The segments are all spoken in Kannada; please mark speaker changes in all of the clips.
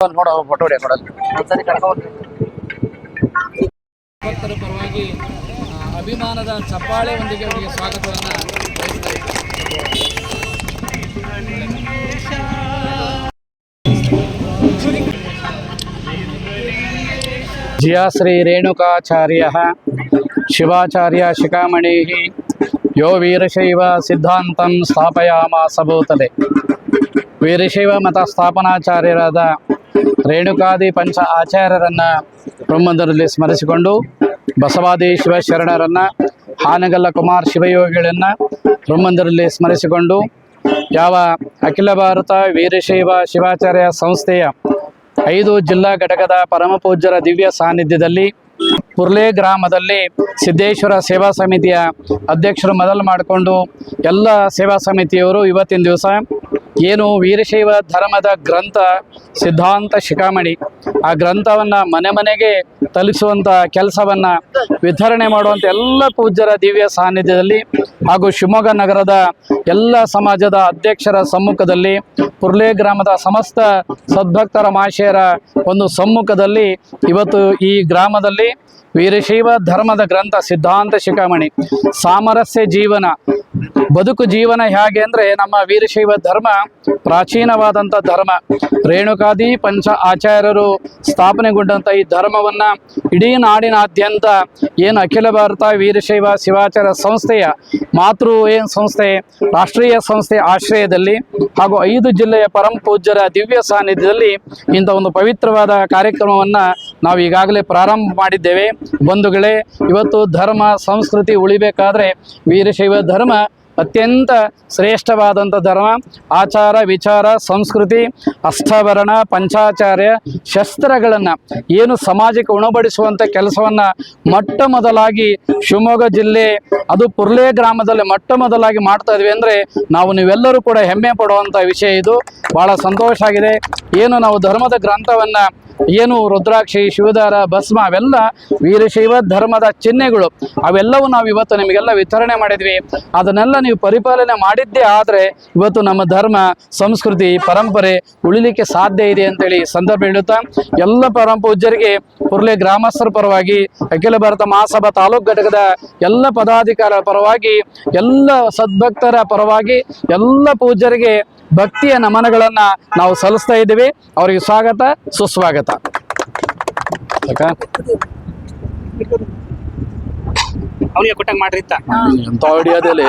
Speaker 1: ನೋಡ ಫೋಟೋ ಹೊಡಿಯ ನೋಡಲ್ಲ ಒಂದ್ಸರಿ ಕರ್ಕೊಂಡು
Speaker 2: ಭಕ್ತರ ಪರವಾಗಿ ಅಭಿಮಾನದ ಅಭಿಮಾನದ ಚಪ್ಪಾಳೆಯೊಂದಿಗೆ ಅವರಿಗೆ ಸ್ವಾಗತವನ್ನು
Speaker 3: ಜಿಯಾ ಶ್ರೀ ರೇಣುಕಾಚಾರ್ಯ ಶಿವಾಚಾರ್ಯ ಶಿಖಾಮಣಿ ಯೋ ವೀರಶೈವ ಸಿದ್ಧಾಂತಂ ಸ್ಥಾಪಯಾಮ ಸಭೂತಲೆ ವೀರಶೈವ ಮತ ಸ್ಥಾಪನಾಚಾರ್ಯರಾದ ರೇಣುಕಾದಿ ಪಂಚ ಆಚಾರ್ಯರನ್ನು ಬ್ರಹ್ಮಂದರಲ್ಲಿ ಸ್ಮರಿಸಿಕೊಂಡು ಬಸವಾದಿ ಶಿವಶರಣರನ್ನ, ಹಾನಗಲ್ಲ ಕುಮಾರ್ ಶಿವಯೋಗಿಗಳನ್ನು ಬ್ರಹ್ಮಂದರಲ್ಲಿ ಸ್ಮರಿಸಿಕೊಂಡು ಯಾವ ಅಖಿಲ ಭಾರತ ವೀರಶೈವ ಶಿವಾಚಾರ್ಯ ಸಂಸ್ಥೆಯ ಐದು ಜಿಲ್ಲಾ ಘಟಕದ ಪರಮ ಪೂಜ್ಯರ ದಿವ್ಯ ಸಾನ್ನಿಧ್ಯದಲ್ಲಿ ಪುರ್ಲೆ ಗ್ರಾಮದಲ್ಲಿ ಸಿದ್ದೇಶ್ವರ ಸೇವಾ ಸಮಿತಿಯ ಅಧ್ಯಕ್ಷರು ಮೊದಲು ಮಾಡಿಕೊಂಡು ಎಲ್ಲ ಸೇವಾ ಸಮಿತಿಯವರು ಇವತ್ತಿನ ದಿವಸ ಏನು ವೀರಶೈವ ಧರ್ಮದ ಗ್ರಂಥ, ಸಿದ್ಧಾಂತ ಶಿಖಾಮಣಿ. ಆ ಗ್ರಂಥವನ್ನು ಮನೆ ಮನೆಗೆ ತಲುಪಿಸುವಂಥ ಕೆಲಸವನ್ನು ವಿತರಣೆ ಮಾಡುವಂಥ ಎಲ್ಲ ಪೂಜ್ಯರ ದಿವ್ಯ ಸಾನ್ನಿಧ್ಯದಲ್ಲಿ ಹಾಗೂ ಶಿವಮೊಗ್ಗ ನಗರದ ಎಲ್ಲ ಸಮಾಜದ ಅಧ್ಯಕ್ಷರ ಸಮ್ಮುಖದಲ್ಲಿ, ಪುರ್ಲೆ ಗ್ರಾಮದ ಸಮಸ್ತ ಸದ್ಭಕ್ತರ ಮಾಶೆಯರ ಒಂದು ಸಮ್ಮುಖದಲ್ಲಿ ಇವತ್ತು ಈ ಗ್ರಾಮದಲ್ಲಿ ವೀರಶೈವ ಧರ್ಮದ ಗ್ರಂಥ, ಸಿದ್ಧಾಂತ ಶಿಖಾಮಣಿ. ಸಾಮರಸ್ಯ ಜೀವನ. ಬದುಕು ಜೀವನ ಹೇಗೆ ಅಂದರೆ ನಮ್ಮ ವೀರಶೈವ ಧರ್ಮ ಪ್ರಾಚೀನವಾದಂಥ ಧರ್ಮ. ರೇಣುಕಾದಿ ಪಂಚ ಆಚಾರ್ಯರು ಸ್ಥಾಪನೆಗೊಂಡಂಥ ಈ ಧರ್ಮವನ್ನು ಇಡೀ ನಾಡಿನಾದ್ಯಂತ ಏನು ಅಖಿಲ ಭಾರತ ವೀರಶೈವ ಶಿವಾಚಾರ ಸಂಸ್ಥೆಯ, ಮಾತೃ ಏನು ಸಂಸ್ಥೆ, ರಾಷ್ಟ್ರೀಯ ಸಂಸ್ಥೆ ಆಶ್ರಯದಲ್ಲಿ ಹಾಗೂ ಐದು ಜಿಲ್ಲೆಯ ಪರಂ ಪೂಜ್ಯರ ದಿವ್ಯ ಸಾನ್ನಿಧ್ಯದಲ್ಲಿ ಇಂಥ ಒಂದು ಪವಿತ್ರವಾದ ಕಾರ್ಯಕ್ರಮವನ್ನು ನಾವು ಈಗಾಗಲೇ ಪ್ರಾರಂಭ ಮಾಡಿದ್ದೇವೆ. ಬಂಧುಗಳೇ ಇವತ್ತು ಧರ್ಮ, ಸಂಸ್ಕೃತಿ ಉಳಿಬೇಕಾದ್ರೆ ವೀರಶೈವ ಧರ್ಮ ಅತ್ಯಂತ ಶ್ರೇಷ್ಠವಾದಂಥ ಧರ್ಮ. ಆಚಾರ, ವಿಚಾರ, ಸಂಸ್ಕೃತಿ ಅಷ್ಟಾಭರಣ ಪಂಚಾಚಾರ್ಯ, ಶಸ್ತ್ರಗಳನ್ನು ಏನು ಸಮಾಜಕ್ಕೆ ಉಣಬಡಿಸುವಂಥ ಕೆಲಸವನ್ನು ಮೊಟ್ಟ ಮೊದಲಾಗಿ ಶಿವಮೊಗ್ಗ ಜಿಲ್ಲೆ, ಅದು ಪುರ್ಲೆ ಗ್ರಾಮದಲ್ಲಿ ಮೊಟ್ಟ ಮೊದಲಾಗಿ ಮಾಡ್ತಾ ಇದ್ವಿ ಅಂದರೆ ನಾವು ನೀವೆಲ್ಲರೂ ಕೂಡ ಹೆಮ್ಮೆ ಪಡುವಂಥ ವಿಷಯ ಇದು. ಭಾಳ ಸಂತೋಷ ಆಗಿದೆ. ಏನು ನಾವು ಧರ್ಮದ ಗ್ರಂಥವನ್ನು ಏನು ರುದ್ರಾಕ್ಷಿ, ಶಿವದಾರ, ಭಸ್ಮ, ಅವೆಲ್ಲ ವೀರಶೈವ ಧರ್ಮದ ಚಿಹ್ನೆಗಳು. ಅವೆಲ್ಲವೂ ನಾವು ಇವತ್ತು ನಿಮಗೆಲ್ಲ ವಿತರಣೆ ಮಾಡಿದ್ವಿ. ಅದನ್ನೆಲ್ಲ ನೀವು ಪರಿಪಾಲನೆ ಮಾಡಿದ್ದೇ ಆದರೆ ಇವತ್ತು ನಮ್ಮ ಧರ್ಮ, ಸಂಸ್ಕೃತಿ, ಪರಂಪರೆ ಉಳಿಲಿಕ್ಕೆ ಸಾಧ್ಯ ಇದೆ ಅಂತೇಳಿ ಸಂದರ್ಭ ಹೇಳುತ್ತಾ, ಎಲ್ಲ ಪರಮ ಪೂಜ್ಯರಿಗೆ ಪುರ್ಲೆ ಗ್ರಾಮಸ್ಥರ ಪರವಾಗಿ, ಅಖಿಲ ಭಾರತ ಮಹಾಸಭಾ ತಾಲೂಕು ಘಟಕದ ಎಲ್ಲ ಪದಾಧಿಕಾರ ಪರವಾಗಿ, ಎಲ್ಲ ಸದ್ಭಕ್ತರ ಪರವಾಗಿ ಎಲ್ಲ ಪೂಜ್ಯರಿಗೆ ಭಕ್ತಿಯ ನಮನಗಳನ್ನು ನಾವು ಸಲ್ಲಿಸ್ತಾ ಇದ್ದೀವಿ. ಅವರಿಗೆ ಸ್ವಾಗತ ಸುಸ್ವಾಗತ. ಕೊಡು
Speaker 1: ಅವನಿಗೆ ಕೊಟ್ಟಂಗೆ ಮಾಡ್ರಿ ಅಂತ
Speaker 3: ಎಂತ ಹೊಡಿಯೋದಲ್ಲಿ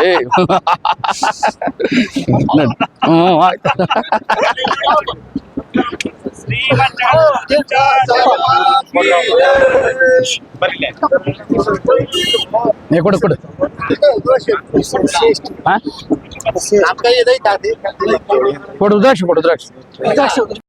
Speaker 3: ಹ್ಞೂ ಆಯ್ತು ಏ ಕೊಡು ಕೊಡು ಹಾ? ಕೊಡು ರುದ್ರಾಕ್ಷಿ ಕೊಡು ರುದ್ರಾಕ್ಷಿ